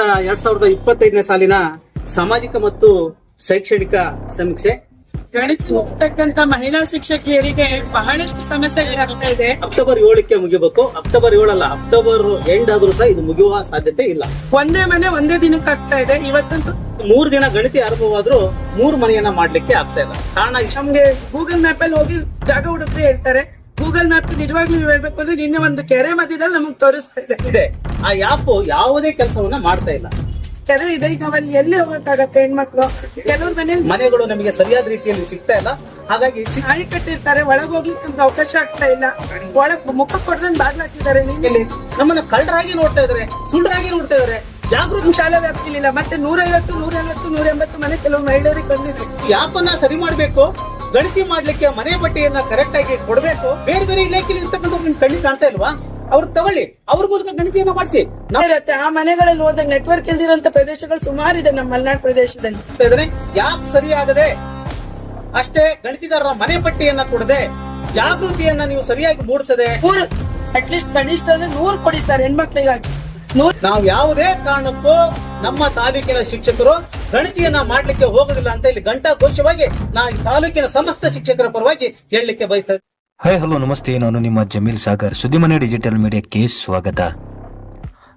ಎರಡ್ ಸಾವಿರದ ಇಪ್ಪತ್ತೈದನೇ ಸಾಲಿನ ಸಾಮಾಜಿಕ ಮತ್ತು ಶೈಕ್ಷಣಿಕ ಸಮೀಕ್ಷೆ. ಗಣಿತ ಹೋಗ್ತಕ್ಕಂತ ಮಹಿಳಾ ಶಿಕ್ಷಕಿಯರಿಗೆ ಬಹಳಷ್ಟು ಸಮಸ್ಯೆಗಳಾಗ್ತಾ ಇದೆ? ಅಕ್ಟೋಬರ್ ಏಳಕ್ಕೆ ಮುಗಿಬೇಕು. ಅಕ್ಟೋಬರ್ ಏಳಲ್ಲ ಅಕ್ಟೋಬರ್ ಎಂಡ್ ಆದ್ರೂ ಸಹ ಇದು ಮುಗಿಯುವ ಸಾಧ್ಯತೆ ಇಲ್ಲ. ಒಂದೇ ಮನೆ ಒಂದೇ ದಿನಕ್ಕೆ ಆಗ್ತಾ ಇದೆ ಇವತ್ತಂತೂ? ಮೂರ್ ದಿನ ಗಣಿತ ಆರಂಭವಾದ್ರೂ ಮೂರ್ ಮನೆಯನ್ನ ಮಾಡ್ಲಿಕ್ಕೆ ಆಗ್ತಾ ಇಲ್ಲ. ಕಾರಣ ನಮ್ಗೆ ಗೂಗಲ್ ಮ್ಯಾಪ್ ಅಲ್ಲಿ ಹೋಗಿ ಜಾಗ ಹುಡುಕ್ರಿ ಹೇಳ್ತಾರೆ. ಗೂಗಲ್ ಮ್ಯಾಪ್ ನಿಜವಾಗ್ಲೂ ಹೇಳ್ಬೇಕು ಅಂದ್ರೆ ನಿನ್ನೆ ಒಂದು ಕೆರೆ ಮಧ್ಯದಲ್ಲಿ ನಮಗ್ ತೋರಿಸ್ತಾ ಇದೆ. ಇದೆ. ಆ ಯಾಪು ಯಾವುದೇ ಕೆಲಸವನ್ನ ಮಾಡ್ತಾ ಇಲ್ಲ. ಕೆರೆ ಇದೆ ಈಗ ಅವನ್ ಎಲ್ಲಿ ಹೋಗಕ್ಕಾಗತ್ತೆ ಹೆಣ್ಮಕ್ಳು? ಕೆಲವ್ರ ಮನೇಲಿ ಮನೆಗಳು ನಮಗೆ ಸರಿಯಾದ ರೀತಿಯಲ್ಲಿ ಸಿಗ್ತಾ ಇಲ್ಲ. ಹಾಗಾಗಿ ಶಿ- ನಾಯಿ ಕಟ್ಟಿರ್ತಾರೆ ಒಳಗ್ ಹೋಗ್ಲಿಕ್ಕೆ ಅವಕಾಶ ಆಗ್ತಾ ಇಲ್ಲ. ಒಳಗ್ ಮುಖ ಕೊಡ್ದಂಗ್ ಬಾಗ್ಲ ಹಾಕಿದ್ದಾರೆ ನಿನ್ನೆ. ಇಲ್ಲಿ ನಮ್ಮನ್ನ ಕಳ್ಳರಾಗಿ ನೋಡ್ತಾ ಇದಾರೆ ಸುಳ್ಳರಾಗಿ ನೋಡ್ತಾ ಇದಾರೆ ಜಾಗೃತಿ ಶಾಲೆ ವ್ಯಾಪ್ತಿಲಿಲ್ಲ. ಮತ್ತೆ ನೂರೈವತ್ತು ನೂರೈವತ್ತು ನೂರ ಎಂಬತ್ತು ಮನೆ ಕೆಲವು ಮಹಿಳೆಯರಿಗೆ ಬಂದಿದೆ. ಯಾಪನ್ನ ಅನ್ನ ಸರಿ ಮಾಡ್ಬೇಕು. ಗಣತಿ ಮಾಡ್ಲಿಕ್ಕೆ ಮನೆ ಬಟ್ಟೆಯನ್ನ ಕರೆಕ್ಟ್ ಆಗಿ ಕೊಡಬೇಕು. ಬೇರೆ ಬೇರೆ ಇಲಾಖೆಯಲ್ಲಿ ಇರ್ತಕ್ಕಂಥ ನಿಮ್ ಕಣ್ಣಿಗೆ ಕಾಣ್ತಾ ಇಲ್ವಾ? ಅವ್ರು ತಗೊಳ್ಳಿ. ಅವ್ರ ಮೂಲಕ ಗಣತಿಯನ್ನ ಮಾಡಿಸಿ. ಇರತ್ತೆ ಆ ಮನೆಗಳಲ್ಲಿ ಹೋದಾಗ ನೆಟ್ವರ್ಕ್ ಇಲ್ದಿರಂತ ಪ್ರದೇಶಗಳು ಸುಮಾರು ಇದೆ ನಮ್ಮ ಮಲೆನಾಡು ಪ್ರದೇಶದಲ್ಲಿ. ಯಾಕ್ ಯಾಪ್ ಸರಿಯಾಗದೆ ಅಷ್ಟೇ ಗಣಿತಿದಾರರ ಮನೆ ಪಟ್ಟಿಯನ್ನ ಕೊಡದೆ ಜಾಗೃತಿಯನ್ನ ನೀವು ಸರಿಯಾಗಿ ಮೂಡಿಸದೆ ಅಟ್ ಅಟ್ಲೀಸ್ಟ್ ಕನಿಷ್ಠ ಅಂದ್ರೆ ನೂರ್ ಕೊಡಿ ಸರ್ ಹೆಣ್ಮಕ್ಳಿಗಾಗಿ. ನಾವು ಯಾವುದೇ ಕಾರಣಕ್ಕೂ ನಮ್ಮ ತಾಲೂಕಿನ ಶಿಕ್ಷಕರು ಗಣತಿಯನ್ನ ಮಾಡಲಿಕ್ಕೆ ಹೋಗೋದಿಲ್ಲ ಅಂತ ಇಲ್ಲಿ ಗಂಟಾ ಘೋಷವಾಗಿ ನಾ ಈ ತಾಲೂಕಿನ ಸಮಸ್ತ ಶಿಕ್ಷಕರ ಪರವಾಗಿ ಹೇಳಲಿಕ್ಕೆ ಬಯಸ್ತಾ ಹೈ ಹಾಯ್ ಹಲೋ, ನಮಸ್ತೆ. ನಾನು ನಿಮ್ಮ ಜಮೀಲ್ ಸಾಗರ್. ಸುದ್ದಿಮನೆ ಡಿಜಿಟಲ್ ಮೀಡಿಯಾಕ್ಕೆ ಸ್ವಾಗತ.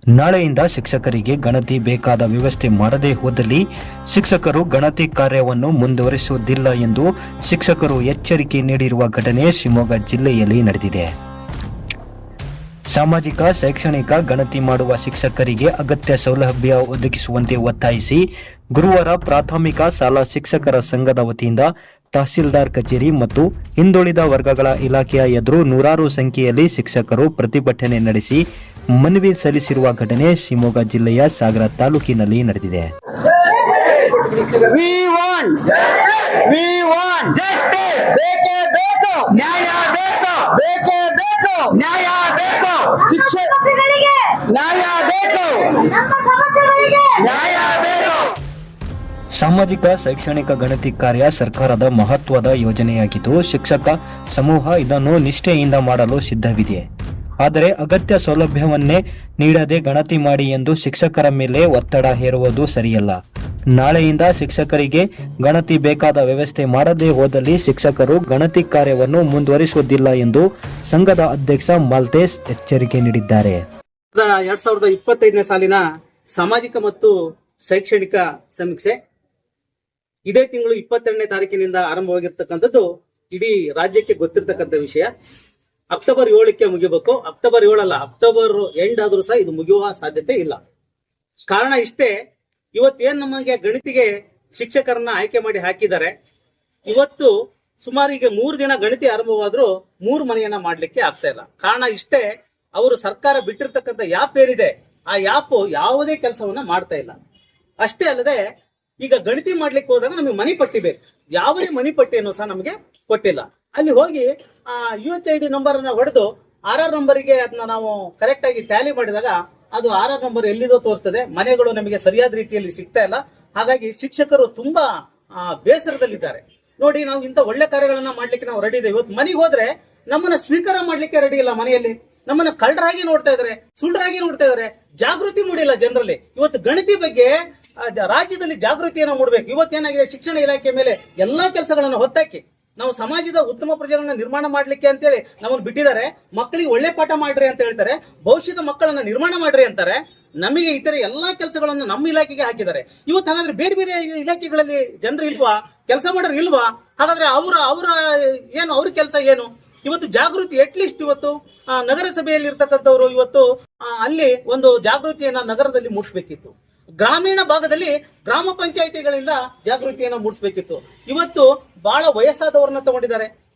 ನಾಳೆಯಿಂದ ಶಿಕ್ಷಕರಿಗೆ ಗಣತಿ ಬೇಕಾದ ವ್ಯವಸ್ಥೆ ಮಾಡದೇ ಹೋದಲ್ಲಿ ಶಿಕ್ಷಕರು ಗಣತಿ ಕಾರ್ಯವನ್ನು ಮುಂದುವರಿಸುವುದಿಲ್ಲ ಎಂದು ಶಿಕ್ಷಕರು ಎಚ್ಚರಿಕೆ ನೀಡಿರುವ ಘಟನೆ ಶಿವಮೊಗ್ಗ ಜಿಲ್ಲೆಯಲ್ಲಿ ನಡೆದಿದೆ. ಸಾಮಾಜಿಕ, ಶೈಕ್ಷಣಿಕ ಗಣತಿ ಮಾಡುವ ಶಿಕ್ಷಕರಿಗೆ ಅಗತ್ಯ ಸೌಲಭ್ಯ ಒದಗಿಸುವಂತೆ ಒತ್ತಾಯಿಸಿ ಗುರುವಾರ ಪ್ರಾಥಮಿಕ ಶಾಲಾ ಶಿಕ್ಷಕರ ಸಂಘದ ವತಿಯಿಂದ ತಹಸೀಲ್ದಾರ್ ಕಚೇರಿ ಮತ್ತು ಹಿಂದುಳಿದ ವರ್ಗಗಳ ಇಲಾಖೆಯ ಎದುರು ನೂರಾರು ಸಂಖ್ಯೆಯಲ್ಲಿ ಶಿಕ್ಷಕರು ಪ್ರತಿಭಟನೆ ನಡೆಸಿ ಮನವಿ ಸಲ್ಲಿಸಿರುವ ಘಟನೆ ಶಿವಮೊಗ್ಗ ಜಿಲ್ಲೆಯ ಸಾಗರ ತಾಲೂಕಿನಲ್ಲಿ ನಡೆದಿದೆ. We justice. ಬೇಕೇ ಬೇಕು. ನ್ಯಾಯ ಬೇಕು. ಬೇಕೇ ಬೇಕು. ನ್ಯಾಯ ಬೇಕು. ಶಿಕ್ಷೆ ನ್ಯಾಯ ಬೇಕು. ನ್ಯಾಯ ಬೇಕು. ಸಾಮಾಜಿಕ ಶೈಕ್ಷಣಿಕ ಗಣತಿ ಕಾರ್ಯ ಸರ್ಕಾರದ ಮಹತ್ವದ ಯೋಜನೆಯಾಗಿದ್ದು ಶಿಕ್ಷಕ ಸಮೂಹ ಇದನ್ನು ನಿಷ್ಠೆಯಿಂದ ಮಾಡಲು ಸಿದ್ಧವಿದೆ. ಆದರೆ ಅಗತ್ಯ ಸೌಲಭ್ಯವನ್ನೇ ನೀಡದೆ ಗಣತಿ ಮಾಡಿ ಎಂದು ಶಿಕ್ಷಕರ ಮೇಲೆ ಒತ್ತಡ ಹೇರುವುದು ಸರಿಯಲ್ಲ. ನಾಳೆಯಿಂದ ಶಿಕ್ಷಕರಿಗೆ ಗಣತಿ ಬೇಕಾದ ವ್ಯವಸ್ಥೆ ಮಾಡದೇ ಹೋದಲ್ಲಿ ಶಿಕ್ಷಕರು ಗಣತಿ ಕಾರ್ಯವನ್ನು ಮುಂದುವರಿಸುವುದಿಲ್ಲ ಎಂದು ಸಂಘದ ಅಧ್ಯಕ್ಷ ಮಾಲ್ತೇಶ್ ಎಚ್ಚರಿಕೆ ನೀಡಿದ್ದಾರೆ. ಎರಡ್ ಸಾವಿರದ ಇಪ್ಪತ್ತೈದನೇ ಸಾಲಿನ ಸಾಮಾಜಿಕ ಮತ್ತು ಶೈಕ್ಷಣಿಕ ಸಮೀಕ್ಷೆ ಇದೇ ತಿಂಗಳು ಇಪ್ಪತ್ತೆರಡನೇ ತಾರೀಕಿನಿಂದ ಆರಂಭವಾಗಿರ್ತಕ್ಕಂಥದ್ದು ಇಡೀ ರಾಜ್ಯಕ್ಕೆ ಗೊತ್ತಿರತಕ್ಕಂಥ ವಿಷಯ. ಅಕ್ಟೋಬರ್ ಏಳಕ್ಕೆ ಮುಗಿಬೇಕು. ಅಕ್ಟೋಬರ್ ಏಳಲ್ಲ, ಅಕ್ಟೋಬರ್ ಎಂಡ್ ಆದ್ರೂ ಸಹ ಇದು ಮುಗಿಯುವ ಸಾಧ್ಯತೆ ಇಲ್ಲ. ಕಾರಣ ಇಷ್ಟೇ ಇವತ್ತೇನ್ ನಮಗೆ ಗಣಿತಿಗೆ ಶಿಕ್ಷಕರನ್ನ ಆಯ್ಕೆ ಮಾಡಿ ಹಾಕಿದ್ದಾರೆ? ಇವತ್ತು ಸುಮಾರು ಈಗ ಮೂರು ದಿನ ಗಣಿತಿ ಆರಂಭವಾದ್ರೂ ಮೂರು ಮನೆಯನ್ನ ಮಾಡ್ಲಿಕ್ಕೆ ಆಗ್ತಾ ಇಲ್ಲ. ಕಾರಣ ಇಷ್ಟೇ, ಅವರು ಸರ್ಕಾರ ಬಿಟ್ಟಿರ್ತಕ್ಕಂಥ ಯಾಪ್ ಏನಿದೆ, ಆ ಯಾಪ್ ಯಾವುದೇ ಕೆಲಸವನ್ನ ಮಾಡ್ತಾ ಇಲ್ಲ. ಅಷ್ಟೇ ಅಲ್ಲದೆ, ಈಗ ಗಣಿತಿ ಮಾಡ್ಲಿಕ್ಕೆ ಹೋದಾಗ ನಮಗೆ ಮನಿ ಪಟ್ಟಿ ಬೇಕು. ಯಾವುದೇ ಮನಿ ಪಟ್ಟಿಯನ್ನು ಸಹ ನಮಗೆ ಕೊಟ್ಟಿಲ್ಲ. ಅಲ್ಲಿ ಹೋಗಿ, ಆ U H I D number ಅನ್ನ ಹೊಡೆದು ಆರ್ ಆರ್ ನಂಬರಿಗೆ ಅದನ್ನ ನಾವು ಕರೆಕ್ಟ್ ಆಗಿ ಟ್ಯಾಲಿ ಮಾಡಿದಾಗ ಅದು ಆರ್ ನಂಬರ್ ಎಲ್ಲಿರೋ ತೋರಿಸ್ತದೆ. ಮನೆಗಳು ನಮಗೆ ಸರಿಯಾದ ರೀತಿಯಲ್ಲಿ ಸಿಗ್ತಾ ಇಲ್ಲ. ಹಾಗಾಗಿ ಶಿಕ್ಷಕರು ತುಂಬಾ ಬೇಸರದಲ್ಲಿದ್ದಾರೆ. ನೋಡಿ, ನಾವು ಇಂಥ ಒಳ್ಳೆ ಕಾರ್ಯಗಳನ್ನ ಮಾಡ್ಲಿಕ್ಕೆ ನಾವು ರೆಡಿ ಇದೆ ಇವತ್ತು ಮನೆಗೆ ಹೋದ್ರೆ ನಮ್ಮನ್ನ ಸ್ವೀಕಾರ ಮಾಡ್ಲಿಕ್ಕೆ ರೆಡಿ ಇಲ್ಲ ಮನೆಯಲ್ಲಿ. ನಮ್ಮನ್ನ ಕಳ್ಳರಾಗಿ ನೋಡ್ತಾ ಇದಾರೆ ಸುಳ್ಳರಾಗಿ ನೋಡ್ತಾ ಇದಾರೆ ಜಾಗೃತಿ ಮೂಡಿಲ್ಲ ಜನರಲ್ಲಿ. ಇವತ್ತು ಗಣಿತಿ ಬಗ್ಗೆ ರಾಜ್ಯದಲ್ಲಿ ಜಾಗೃತಿಯನ್ನು ಮೂಡಬೇಕು. ಇವತ್ತೇನಾಗಿದೆ? ಶಿಕ್ಷಣ ಇಲಾಖೆ ಮೇಲೆ ಎಲ್ಲಾ ಕೆಲಸಗಳನ್ನು ಹೊತ್ತಾಕಿ. ನಾವು ಸಮಾಜದ ಉತ್ತಮ ಪ್ರಜೆಗಳನ್ನ ನಿರ್ಮಾಣ ಮಾಡ್ಲಿಕ್ಕೆ ಅಂತೇಳಿ ನಮ್ಮನ್ನು ಬಿಟ್ಟಿದ್ದಾರೆ. ಮಕ್ಕಳಿಗೆ ಒಳ್ಳೆ ಪಾಠ ಮಾಡ್ರಿ ಅಂತ ಹೇಳ್ತಾರೆ. ಭವಿಷ್ಯದ ಮಕ್ಕಳನ್ನ ನಿರ್ಮಾಣ ಮಾಡ್ರಿ ಅಂತಾರೆ. ನಮಗೆ ಇತರ ಎಲ್ಲಾ ಕೆಲಸಗಳನ್ನು ನಮ್ಮ ಇಲಾಖೆಗೆ ಹಾಕಿದ್ದಾರೆ. ಇವತ್ತು ಹಾಗಾದ್ರೆ ಬೇರೆ ಬೇರೆ ಇಲಾಖೆಗಳಲ್ಲಿ ಜನರು ಇಲ್ವಾ? ಕೆಲಸ ಮಾಡೋರು ಇಲ್ವಾ? ಹಾಗಾದ್ರೆ ಅವರ ಅವರ ಏನು, ಅವ್ರ ಕೆಲಸ ಏನು? ಇವತ್ತು ಜಾಗೃತಿ ಅಟ್ಲೀಸ್ಟ್ ಇವತ್ತು ನಗರಸಭೆಯಲ್ಲಿ ಇರ್ತಕ್ಕಂಥವ್ರು ಇವತ್ತು ಅಲ್ಲಿ ಒಂದು ಜಾಗೃತಿಯನ್ನ ನಗರದಲ್ಲಿ ಮೂಡಿಸ್ಬೇಕಿತ್ತು. ಗ್ರಾಮೀಣ ಭಾಗದಲ್ಲಿ ಗ್ರಾಮ ಪಂಚಾಯಿತಿಗಳಿಂದ ಜಾಗೃತಿಯನ್ನ ಮೂಡಿಸ್ಬೇಕಿತ್ತು. ಇವತ್ತು ಬಹಳ ವಯಸ್ಸಾದವರನ್ನ ತಗೊಂಡಿದ್ದಾರೆ.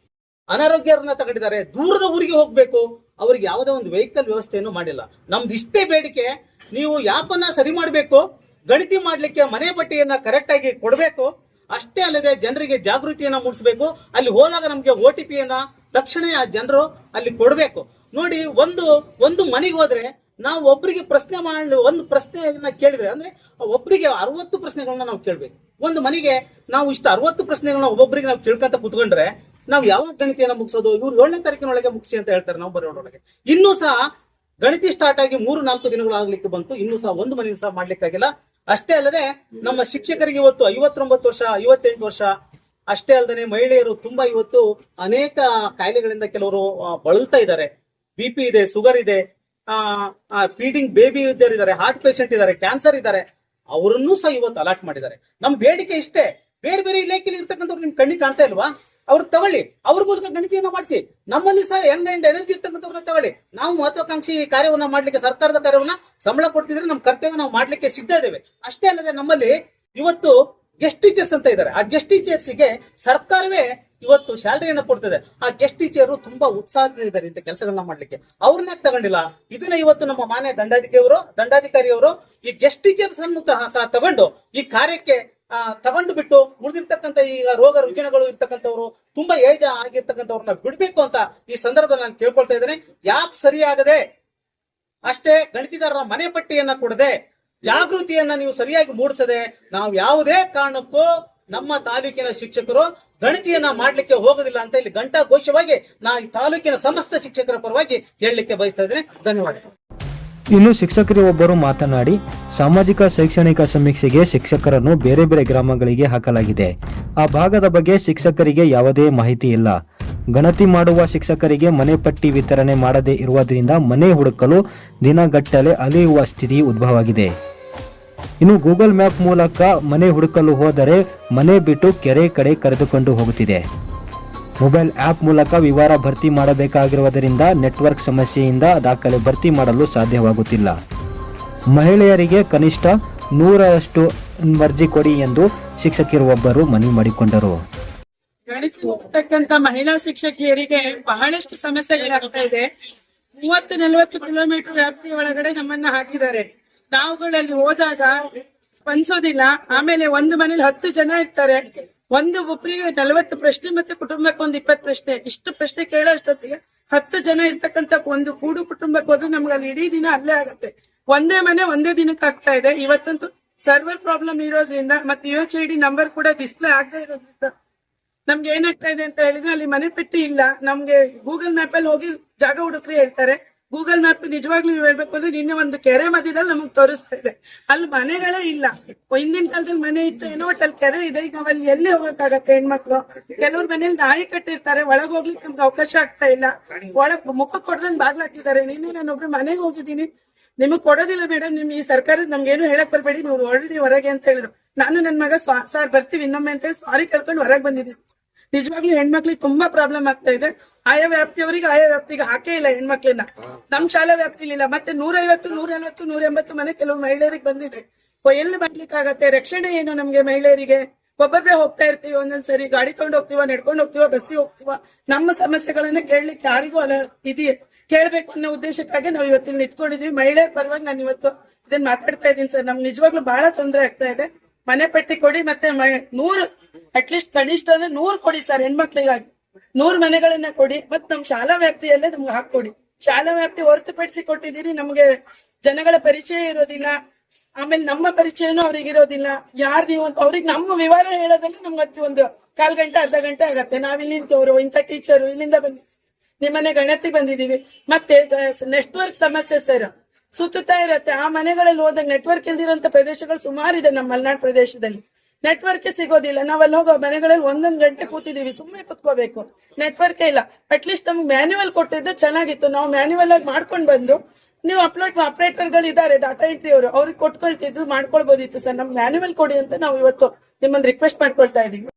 ಅನಾರೋಗ್ಯರನ್ನ ತಗೊಂಡಿದ್ದಾರೆ. ದೂರದ ಊರಿಗೆ ಹೋಗ್ಬೇಕು. ಅವ್ರಿಗೆ ಯಾವುದೇ ಒಂದು ವೆಹಿಕಲ್ ವ್ಯವಸ್ಥೆಯನ್ನು ಮಾಡಿಲ್ಲ. ನಮ್ದು ಇಷ್ಟೇ ಬೇಡಿಕೆ, ನೀವು ಯಾಪನ್ನ ಸರಿ ಮಾಡಬೇಕು, ಗಣತಿ ಮಾಡ್ಲಿಕ್ಕೆ ಮನೆ ಬಟ್ಟೆಯನ್ನ ಕರೆಕ್ಟ್ ಆಗಿ ಕೊಡಬೇಕು. ಅಷ್ಟೇ ಅಲ್ಲದೆ ಜನರಿಗೆ ಜಾಗೃತಿಯನ್ನ ಮೂಡಿಸಬೇಕು. ಅಲ್ಲಿ ಹೋದಾಗ ನಮ್ಗೆ ಓ ಟಿ ಪಿಯನ್ನ ತಕ್ಷಣ ಆ ಜನರು ಅಲ್ಲಿ ಕೊಡಬೇಕು. ನೋಡಿ, ಒಂದು ಒಂದು ಮನೆಗೆ ಹೋದ್ರೆ ನಾವು ಒಬ್ಬರಿಗೆ ಪ್ರಶ್ನೆ ಮಾಡಿ ಒಂದು ಪ್ರಶ್ನೆಯನ್ನ ಕೇಳಿದ್ರೆ, ಅಂದ್ರೆ ಒಬ್ಬರಿಗೆ ಅರವತ್ತು ಪ್ರಶ್ನೆಗಳನ್ನ ನಾವು ಕೇಳ್ಬೇಕು. ಒಂದು ಮನೆಗೆ ನಾವು ಇಷ್ಟು ಅರವತ್ತು ಪ್ರಶ್ನೆಗಳನ್ನ ಒಬ್ಬೊಬ್ಬರಿಗೆ ನಾವು ಕೇಳ್ಕೊಂತ ಕುತ್ಕೊಂಡ್ರೆ, ನಾವು ಯಾವಾಗ ಗಣಿತಿಯನ್ನ ಮುಗಿಸೋದು? ಇವ್ರು ಏಳನೇ ತಾರೀಕಿನೊಳಗೆ ಮುಗಿಸಿ ಅಂತ ಹೇಳ್ತಾರೆ ನಾವು ಒಳಗೆ ಇನ್ನೂ ಸಹ ಗಣಿತಿ ಸ್ಟಾರ್ಟ್ ಆಗಿ ಮೂರು, ನಾಲ್ಕು ದಿನಗಳು ಆಗ್ಲಿಕ್ಕೆ ಬಂತು, ಇನ್ನೂ ಸಹ ಒಂದು ಮನೆ ಸಹ ಮಾಡ್ಲಿಕ್ಕಾಗಿಲ್ಲ ಅಷ್ಟೇ ಅಲ್ಲದೆ ನಮ್ಮ ಶಿಕ್ಷಕರಿಗೆ ಇವತ್ತು ಐವತ್ತೊಂಬತ್ತು ವರ್ಷ, ಐವತ್ತೆಂಟು ವರ್ಷ, ಅಷ್ಟೇ ಅಲ್ಲದೆ ಮಹಿಳೆಯರು ತುಂಬಾ ಇವತ್ತು ಅನೇಕ ಕಾಯಿಲೆಗಳಿಂದ ಕೆಲವರು ಬಳಲ್ತಾ ಇದ್ದಾರೆ. ಬಿ ಪಿ ಇದೆ, ಶುಗರ್ ಇದೆ ಫೀಡಿಂಗ್ ಬೇಬಿ ಇದ್ದಾರೆ ಹಾರ್ಟ್ ಪೇಷಂಟ್ ಇದ್ದಾರೆ ಕ್ಯಾನ್ಸರ್ ಇದ್ದಾರೆ, ಅವರನ್ನು ಸಹ ಇವತ್ತು ಅಲಾಟ್ ಮಾಡಿದ್ದಾರೆ. ನಮ್ ಬೇಡಿಕೆ ಇಷ್ಟೇ. ಬೇರೆ ಬೇರೆ ಇಲಾಖೆಯಲ್ಲಿ ಇರ್ತಕ್ಕಂಥವ್ರು ನಿಮ್ ಕಣ್ಣಿಗೆ ಕಾಣ್ತಾ ಇಲ್ವಾ? ಅವ್ರು ತಗೊಳ್ಳಿ. ಅವ್ರ ಮೂಲಕ ಗಣಿತಿಯನ್ನು ಮಾಡಿಸಿ. ನಮ್ಮಲ್ಲಿ ಸರ್ ಯಂಗ್ ಅಂಡ್ ಎನರ್ಜಿ ಇರ್ತಕ್ಕಂಥವ್ರನ್ನ ತಗೊಳ್ಳಿ. ನಾವು ಮಹತ್ವಾಕಾಂಕ್ಷಿ ಕಾರ್ಯವನ್ನ ಮಾಡ್ಲಿಕ್ಕೆ, ಸರ್ಕಾರದ ಕಾರ್ಯವನ್ನ ಸಂಬಳ ಕೊಡ್ತಿದ್ರೆ ನಮ್ಮ ಕರ್ತವ್ಯ ನಾವು ಮಾಡ್ಲಿಕ್ಕೆ ಸಿದ್ಧ ಇದ್ದೇವೆ. ಅಷ್ಟೇ ಅಲ್ಲದೆ ನಮ್ಮಲ್ಲಿ ಇವತ್ತು ಗೆಸ್ಟ್ ಟೀಚರ್ಸ್ ಅಂತ ಇದ್ದಾರೆ. ಆ ಗೆಸ್ಟ್ ಟೀಚರ್ಸ್ಗೆ ಸರ್ಕಾರವೇ ಇವತ್ತು ಸ್ಯಾಲರಿಯನ್ನ ಕೊಡ್ತದೆ. ಆ ಗೆಸ್ಟ್ ಟೀಚರ್ ತುಂಬಾ ಉತ್ಸಾಹದಿಂದ ಇದ್ದಾರೆ ಇಂಥ ಕೆಲಸಗಳನ್ನ ಮಾಡ್ಲಿಕ್ಕೆ. ಅವ್ರನ್ನ ತಗೊಂಡಿಲ್ಲ? ಇದನ್ನ ಇವತ್ತು ನಮ್ಮ ಮಾನ್ಯ ದಂಡಾಧಿಕಾರಿಯವರು ದಂಡಾಧಿಕಾರಿಯವರು ಈ ಗೆಸ್ಟ್ ಟೀಚರ್ಸ್ ಅನ್ನು ಸಹ ತಗೊಂಡು ಈ ಕಾರ್ಯಕ್ಕೆ ತಗೊಂಡು ಬಿಟ್ಟು ಉಳಿದಿರ್ತಕ್ಕಂಥ ಈಗ ರೋಗ ರುಜಿನಗಳು ಇರ್ತಕ್ಕಂಥವ್ರು, ತುಂಬಾ ಏಜ್ ಆಗಿರ್ತಕ್ಕಂಥವ್ರನ್ನ ಬಿಡ್ಬೇಕು ಅಂತ ಈ ಸಂದರ್ಭದಲ್ಲಿ ನಾನು ಕೇಳ್ಕೊಳ್ತಾ ಇದ್ದೇನೆ. ಯಾಪ್ ಸರಿಯಾಗದೆ ಅಷ್ಟೇ ಗಣಿತದಾರರ ಮನೆ ಪಟ್ಟಿಯನ್ನ ಕೊಡದೆ ಜಾಗೃತಿಯನ್ನ ನೀವು ಸರಿಯಾಗಿ ಮೂಡಿಸದೆ ನಾವು ಯಾವುದೇ ಕಾರಣಕ್ಕೂ ನಮ್ಮ ತಾಲೂಕಿನ ಶಿಕ್ಷಕರು ಗಣತಿಯನ್ನ ಮಾಡ್ಲಿಕ್ಕೆ ಹೋಗೋದಿಲ್ಲ ಅಂತ ಇಲ್ಲಿ ಗಂಟಾ ಘೋಷವಾಗಿ ನಾ ಈ ತಾಲೂಕಿನ ಸಮಸ್ತ ಶಿಕ್ಷಕರ ಪರವಾಗಿ ಹೇಳಲಿಕ್ಕೆ ಬಯಸ್ತಾ ಇದ್ದೇನೆ. ಧನ್ಯವಾದಗಳು. ಇನ್ನು ಶಿಕ್ಷಕರು ಒಬ್ಬರು ಮಾತನಾಡಿ ಸಾಮಾಜಿಕ ಶೈಕ್ಷಣಿಕ ಸಮೀಕ್ಷೆಗೆ ಶಿಕ್ಷಕರನ್ನು ಬೇರೆ ಬೇರೆ ಗ್ರಾಮಗಳಿಗೆ ಹಾಕಲಾಗಿದೆ. ಆ ಭಾಗದ ಬಗ್ಗೆ ಶಿಕ್ಷಕರಿಗೆ ಯಾವುದೇ ಮಾಹಿತಿ ಇಲ್ಲ. ಗಣತಿ ಮಾಡುವ ಶಿಕ್ಷಕರಿಗೆ ಮನೆ ಪಟ್ಟಿ ವಿತರಣೆ ಮಾಡದೇ ಇರುವುದರಿಂದ ಮನೆ ಹುಡುಕಲು ದಿನಗಟ್ಟಲೆ ಅಲೆಯುವ ಸ್ಥಿತಿ ಉದ್ಭವವಾಗಿದೆ. ಇನ್ನು ಗೂಗಲ್ ಮ್ಯಾಪ್ ಮೂಲಕ ಮನೆ ಹುಡುಕಲು ಹೋದರೆ ಮನೆ ಬಿಟ್ಟು ಕೆರೆ ಕಡೆ ಕರೆದುಕೊಂಡು ಹೋಗುತ್ತಿದೆ. ಮೊಬೈಲ್ ಆ್ಯಪ್ ಮೂಲಕ ವಿವರ ಭರ್ತಿ ಮಾಡಬೇಕಾಗಿರುವುದರಿಂದ ನೆಟ್ವರ್ಕ್ ಸಮಸ್ಯೆಯಿಂದ ದಾಖಲೆ ಭರ್ತಿ ಮಾಡಲು ಸಾಧ್ಯವಾಗುತ್ತಿಲ್ಲ. ಮಹಿಳೆಯರಿಗೆ ಕನಿಷ್ಠ ನೂರರಷ್ಟು ಮರ್ಜಿ ಕೊಡಿ ಎಂದು ಶಿಕ್ಷಕರೊಬ್ಬರು ಮನವಿ ಮಾಡಿಕೊಂಡರು. ಮಹಿಳಾ ಶಿಕ್ಷಕಿಯರಿಗೆ ಬಹಳಷ್ಟು ಸಮಸ್ಯೆಗಳಾಗ್ತಾ ಇದೆ. ಮೂವತ್ತು ನಲವತ್ತು ಕಿಲೋಮೀಟರ್ ವ್ಯಾಪ್ತಿಯ ಒಳಗಡೆ ನಮ್ಮನ್ನ ಹಾಕಿದ್ದಾರೆ. ನಾವುಗಳಲ್ಲಿ ಹೋದಾಗ ಅನ್ಸೋದಿಲ್ಲ ಆಮೇಲೆ ಒಂದು ಮನೇಲಿ ಹತ್ತು ಜನ ಇರ್ತಾರೆ. ಒಂದು ಒಬ್ಬರಿಗೆ ನಲವತ್ತು ಪ್ರಶ್ನೆ ಮತ್ತೆ ಕುಟುಂಬಕ್ಕೆ ಒಂದು ಇಪ್ಪತ್ತು ಪ್ರಶ್ನೆ. ಇಷ್ಟು ಪ್ರಶ್ನೆ ಕೇಳೋ ಅಷ್ಟೊತ್ತಿಗೆ ಹತ್ತು ಜನ ಇರ್ತಕ್ಕಂತ ಒಂದು ಕೂಡು ಕುಟುಂಬಕ್ಕೆ ಹೋದ್ರೆ ನಮ್ಗೆ ಅಲ್ಲಿ ಇಡೀ ದಿನ ಅಲ್ಲೇ ಆಗುತ್ತೆ. ಒಂದೇ ಮನೆ ಒಂದೇ ದಿನಕ್ಕೆ ಆಗ್ತಾ ಇದೆ. ಇವತ್ತಂತೂ ಸರ್ವರ್ ಪ್ರಾಬ್ಲಮ್ ಇರೋದ್ರಿಂದ ಮತ್ತೆ U H I D number ಕೂಡ ಡಿಸ್ಪ್ಲೇ ಆಗದೆ ಇರೋದ್ರಿಂದ ನಮ್ಗೆ ಏನಾಗ್ತಾ ಇದೆ ಅಂತ ಹೇಳಿದ್ರೆ ಅಲ್ಲಿ ಮನೆ ಪೆಟ್ಟಿ ಇಲ್ಲ. ನಮ್ಗೆ ಗೂಗಲ್ ಮ್ಯಾಪ್ ಅಲ್ಲಿ ಹೋಗಿ ಜಾಗ ಹುಡುಕ್ರಿ ಹೇಳ್ತಾರೆ. ಗೂಗಲ್ ಮ್ಯಾಪ್ ನಿಜವಾಗ್ಲೂ ಹೇಳ್ಬೇಕು ಅಂದ್ರೆ ನಿನ್ನೆ ಒಂದು ಕೆರೆ ಮಧ್ಯದಲ್ಲಿ ನಮಗ್ ತೋರಿಸ್ತಾ ಇದೆ. ಅಲ್ಲಿ ಮನೆಗಳೇ ಇಲ್ಲ. ಹಿಂದಿನ ಕಾಲದಲ್ಲಿ ಮನೆ ಇತ್ತು, ಏನೋ ಒಟ್ಟು ಅಲ್ಲಿ ಕೆರೆ ಇದೆ. ಈಗ ನಾವಲ್ಲಿ ಎಲ್ಲಿ ಹೋಗಕ್ಕಾಗತ್ತೆ ಹೆಣ್ಮಕ್ಳು? ಕೆಲವ್ರ ಮನೇಲಿ ನಾಯಿ ಕಟ್ಟಿರ್ತಾರೆ, ಒಳಗ್ ಹೋಗ್ಲಿಕ್ಕೆ ನಮ್ಗೆ ಅವಕಾಶ ಆಗ್ತಾ ಇಲ್ಲ. ಒಳಗ್ ಮುಖ ಕೊಡ್ದಂಗ್ ಬಾಗ್ಲ ಹಾಕಿದ್ದಾರೆ ನಿನ್ನೆ ನಾನೊಬ್ರು ಮನೆಗೆ ಹೋಗಿದ್ದೀನಿ. ನಿಮಗ್ ಕೊಡೋದಿಲ್ಲ ಮೇಡಮ್ ನಿಮ್ ಈ ಸರ್ಕಾರ ಏನು ಹೇಳಕ್ ಬರ್ಬೇಡಿ. ನೀವು ಆಲ್ರೆಡಿ ಹೊರಗೆ ಅಂತ ಹೇಳಿದ್ರು. ನಾನು ನನ್ ಮಗ ಸಾರ್ ಬರ್ತೀವಿ ಇನ್ನೊಮ್ಮೆ ಅಂತ ಹೇಳಿ ಸಾರಿ ಕೇಳ್ಕೊಂಡು ಹೊರಗೆ ಬಂದಿದ್ದೀನಿ. ನಿಜವಾಗ್ಲೂ ಹೆಣ್ಮಕ್ಳಿಗೆ ತುಂಬಾ ಪ್ರಾಬ್ಲಮ್ ಆಗ್ತಾ ಇದೆ. ಆಯಾ ವ್ಯಾಪ್ತಿಯವರಿಗೆ ಆಯಾ ವ್ಯಾಪ್ತಿಗೆ ಹಾಕೇ ಇಲ್ಲ ಹೆಣ್ಮಕ್ಳನ್ನ ನಮ್ ಶಾಲಾ ವ್ಯಾಪ್ತಿಲಿ ಇಲ್ಲ ಮತ್ತೆ ನೂರೈವತ್ತು ನೂರ ನಲ್ವತ್ತು ನೂರ ಎಂಬತ್ತು ಮನೆ ಕೆಲವು ಮಹಿಳೆಯರಿಗೆ ಬಂದಿದೆ. ಎಲ್ಲಿ ಮಾಡ್ಲಿಕ್ಕೆ ಆಗತ್ತೆ ರಕ್ಷಣೆ ಏನು ನಮ್ಗೆ ಮಹಿಳೆಯರಿಗೆ? ಒಬ್ಬೊಬ್ರೆ ಹೋಗ್ತಾ ಇರ್ತೀವಿ ಒಂದೊಂದ್ಸರಿ ಗಾಡಿ ತಗೊಂಡ್ ಹೋಗ್ತೀವ, ನಡ್ಕೊಂಡು ಹೋಗ್ತೀವ, ಬಸ್ಸಿಗೆ ಹೋಗ್ತೀವ? ನಮ್ಮ ಸಮಸ್ಯೆಗಳನ್ನ ಕೇಳಲಿಕ್ಕೆ ಯಾರಿಗೂ ಅಲ್ಲ ಇದೆಯೇ? ಕೇಳ್ಬೇಕು ಅನ್ನೋ ಉದ್ದೇಶಕ್ಕಾಗಿ ನಾವು ಇವತ್ತಿನ ನಿಂತ್ಕೊಂಡಿದೀವಿ. ಮಹಿಳೆಯರ ಪರವಾಗಿ ನಾನು ಇವತ್ತು ಇದನ್ನ ಮಾತಾಡ್ತಾ ಇದ್ದೀನಿ ಸರ್. ನಮ್ಗೆ ನಿಜವಾಗ್ಲೂ ಬಹಳ ತೊಂದರೆ ಆಗ್ತಾ ಇದೆ. ಮನೆ ಪಟ್ಟಿ ಕೊಡಿ, ಮತ್ತೆ ನೂರು ಅಟ್ಲೀಸ್ಟ್ ಕನಿಷ್ಠ ಅಂದ್ರೆ ನೂರು ಕೊಡಿ ಸರ್ ಹೆಣ್ಮಕ್ಳಿಗಾಗಿ. ನೂರು ಮನೆಗಳನ್ನ ಕೊಡಿ ಮತ್ ನಮ್ ಶಾಲಾ ವ್ಯಾಪ್ತಿಯಲ್ಲೇ ನಮ್ಗೆ ಹಾಕೊಡಿ ಶಾಲಾ ವ್ಯಾಪ್ತಿ ಹೊರತುಪಡಿಸಿ ಕೊಟ್ಟಿದ್ದೀರಿ ನಮ್ಗೆ ಜನಗಳ ಪರಿಚಯ ಇರೋದಿಲ್ಲ. ಆಮೇಲೆ ನಮ್ಮ ಪರಿಚಯನೂ ಅವ್ರಿಗೆ ಇರೋದಿಲ್ಲ. ಯಾರು ನೀವು ಅಂತ, ಅವ್ರಿಗೆ ನಮ್ಮ ವಿವರ ಹೇಳೋದ್ರಲ್ಲಿ ನಮ್ಗೆ ಅತಿ ಒಂದು ಕಾಲ್ ಗಂಟೆ, ಅರ್ಧ ಗಂಟೆ ಆಗತ್ತೆ. ನಾವ್ ಇಲ್ಲಿದ್ದವರು ಇಂಥ ಟೀಚರು ಇಲ್ಲಿಂದ ಬಂದಿದ್ದೀವಿ. ನಿಮ್ಮನೆ ಗಣತಿ ಬಂದಿದೀವಿ ಮತ್ತೆ ನೆಟ್ವರ್ಕ್ ಸಮಸ್ಯೆ ಸರ್ ಸುತ್ತುತ್ತಾ ಇರತ್ತೆ. ಆ ಮನೆಗಳಲ್ಲಿ ಹೋದಾಗ ನೆಟ್ವರ್ಕ್ ಇಲ್ದಿರೋಂಥ ಪ್ರದೇಶಗಳು ಸುಮಾರು ಇದೆ ನಮ್ಮ ಮಲೆನಾಡು ಪ್ರದೇಶದಲ್ಲಿ. ನೆಟ್ವರ್ಕ್ ಸಿಗೋದಿಲ್ಲ. ನಾವ್ ಹೋಗೋ ಮನೆಗಳಲ್ಲಿ ಒಂದೊಂದ್ ಗಂಟೆ ಕೂತಿದೀವಿ ಸುಮ್ಮನೆ ಕುತ್ಕೋಬೇಕು. ನೆಟ್ವರ್ಕ್ ಇಲ್ಲ. ಅಟ್ಲೀಸ್ಟ್ ನಮ್ಗೆ ಮ್ಯಾನ್ಯುವಲ್ ಕೊಟ್ಟಿದ್ರೆ ಚೆನ್ನಾಗಿತ್ತು. ನಾವು ಮ್ಯಾನ್ಯುವಲ್ ಆಗಿ ಮಾಡ್ಕೊಂಡ್ ಬಂದು ನೀವು ಅಪ್ಲೋಡ್ ಆಪರೇಟರ್ಗಳು ಇದಾರೆ ಡಾಟಾ ಎಂಟ್ರಿ ಅವರು, ಅವ್ರಿಗೆ ಕೊಟ್ಕೊಳ್ತಿದ್ರು, ಮಾಡ್ಕೊಳ್ಬೋದಿತ್ತು ಸರ್. ನಮ್ಗೆ ಮ್ಯಾನ್ಯುವಲ್ ಕೊಡಿ ಅಂತ ನಾವು ಇವತ್ತು ನಿಮ್ಮನ್ನ ರಿಕ್ವೆಸ್ಟ್ ಮಾಡ್ಕೊಳ್ತಾ ಇದೀವಿ